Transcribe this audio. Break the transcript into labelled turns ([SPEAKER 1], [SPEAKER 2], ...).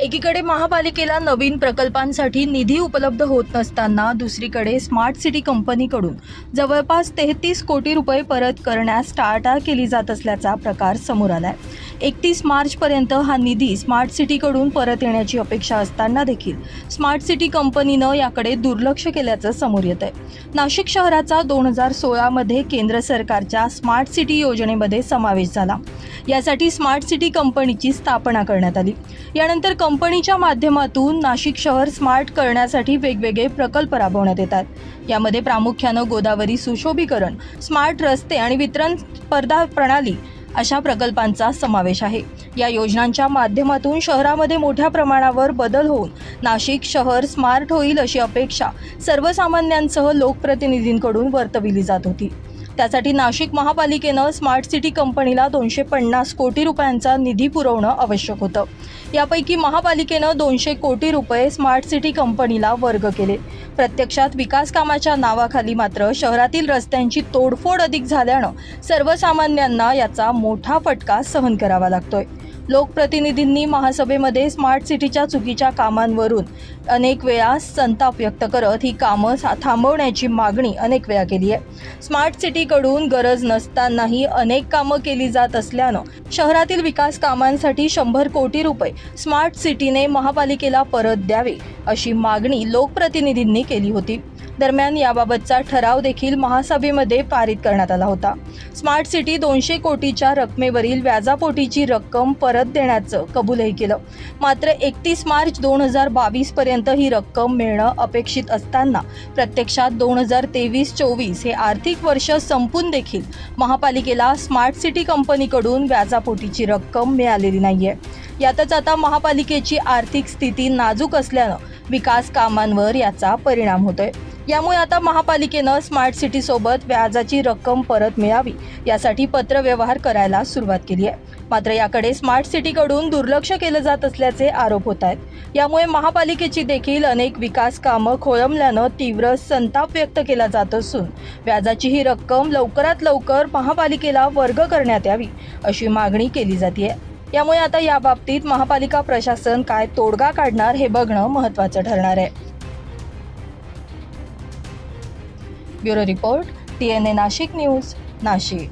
[SPEAKER 1] एकीकडे महापालिकेला नवीन प्रकल्पांसाठी निधी उपलब्ध होत नसताना दुसरीकडे स्मार्ट सिटी कंपनीकडून जवळपास तेहतीस कोटी रुपये परत करण्यास टाळाटाळ केली जात असल्याचा प्रकार समोर आलाय. एकतीस मार्चपर्यंत हा निधी स्मार्ट सिटीकडून परत येण्याची अपेक्षा असताना देखील स्मार्ट सिटी कंपनीनं याकडे दुर्लक्ष केल्याचं समोर येत आहे. नाशिक शहराचा दोन हजार सोळामध्ये केंद्र सरकारच्या स्मार्ट सिटी योजनेमध्ये समावेश झाला. यासाठी स्मार्ट सिटी कंपनीची स्थापना करण्यात आली. यानंतर कंपनीच्या माध्यमातून नाशिक शहर स्मार्ट करण्यासाठी वेगवेगळे प्रकल्प राबवण्यात येतात. यामध्ये प्रामुख्यानं गोदावरी सुशोभीकरण स्मार्ट रस्ते आणि वितरण स्पर्धा प्रणाली अशा प्रकल्पांचा समावेश आहे. या योजनांच्या माध्यमातून शहरामध्ये मोठ्या प्रमाणावर बदल होऊन नाशिक शहर स्मार्ट होईल अशी अपेक्षा सर्वसामान्यांसह लोकप्रतिनिधींकडून वर्तविली जात होती. त्यासाठी नाशिक महापालिकेनं स्मार्ट सिटी कंपनीला दोनशे पन्नास कोटी रुपयांचा निधी पुरवणं आवश्यक होतं. यापैकी महापालिकेनं दोनशे कोटी रुपये स्मार्ट सिटी कंपनीला वर्ग केले. प्रत्यक्षात विकास कामाच्या नावाखाली मात्र शहरातील रस्त्यांची तोडफोड अधिक झाल्यानं सर्वसामान्यांना याचा मोठा फटका सहन करावा लागतोय. लोकप्रतिनिधींनी महासभेमध्ये स्मार्ट सिटीच्या चुकीच्या कामांवरून अनेक वेळा संताप व्यक्त करत ही कामं सा- थांबवण्याची मागणी अनेक वेळा केली आहे. स्मार्ट सिटीकडून गरज नसतानाही अनेक कामं केली जात असल्यानं शहरातील विकास कामांसाठी शंभर कोटी रुपये स्मार्ट सिटीने महापालिकेला परत द्यावे अशी मागणी लोकप्रतिनिधींनी केली होती. दरम्यान याबाबतचा ठराव देखील महासभेमध्ये पारित करण्यात आला होता. स्मार्ट सिटी दोनशे कोटीच्या रकमेवरील व्याजापोटीची रक्कम परत देण्याचं कबूलही केलं. मात्र एकतीस मार्च दोन हजार बावीस पर्यंत ही रक्कम मिळणं अपेक्षित असताना प्रत्यक्षात दोन हजार तेवीस चोवीस हे आर्थिक वर्ष संपून देखील महापालिकेला स्मार्ट सिटी कंपनीकडून व्याजापोटीची रक्कम मिळालेली नाहीये. यातच आता महापालिकेची आर्थिक स्थिती नाजूक असल्यानं विकास कामांवर याचा परिणाम होतोय. यामुळे आता महापालिकेनं स्मार्ट सिटीसोबत व्याजाची रक्कम परत मिळावी यासाठी पत्रव्यवहार करायला सुरुवात केली आहे. मात्र याकडे स्मार्ट सिटीकडून दुर्लक्ष केलं जात असल्याचे आरोप होत आहेत. यामुळे महापालिकेची देखील अनेक विकास कामं खोळंबल्यानं तीव्र संताप व्यक्त केला जात असून व्याजाची ही रक्कम लवकरात लवकर महापालिकेला वर्ग करण्यात यावी अशी मागणी केली जाते यामुळे आता या बाबतीत महापालिका प्रशासन काय तोडगा काढणार हे बघणं महत्त्वाचं ठरणार आहे. Bureau report T N A Nashik news Nashik.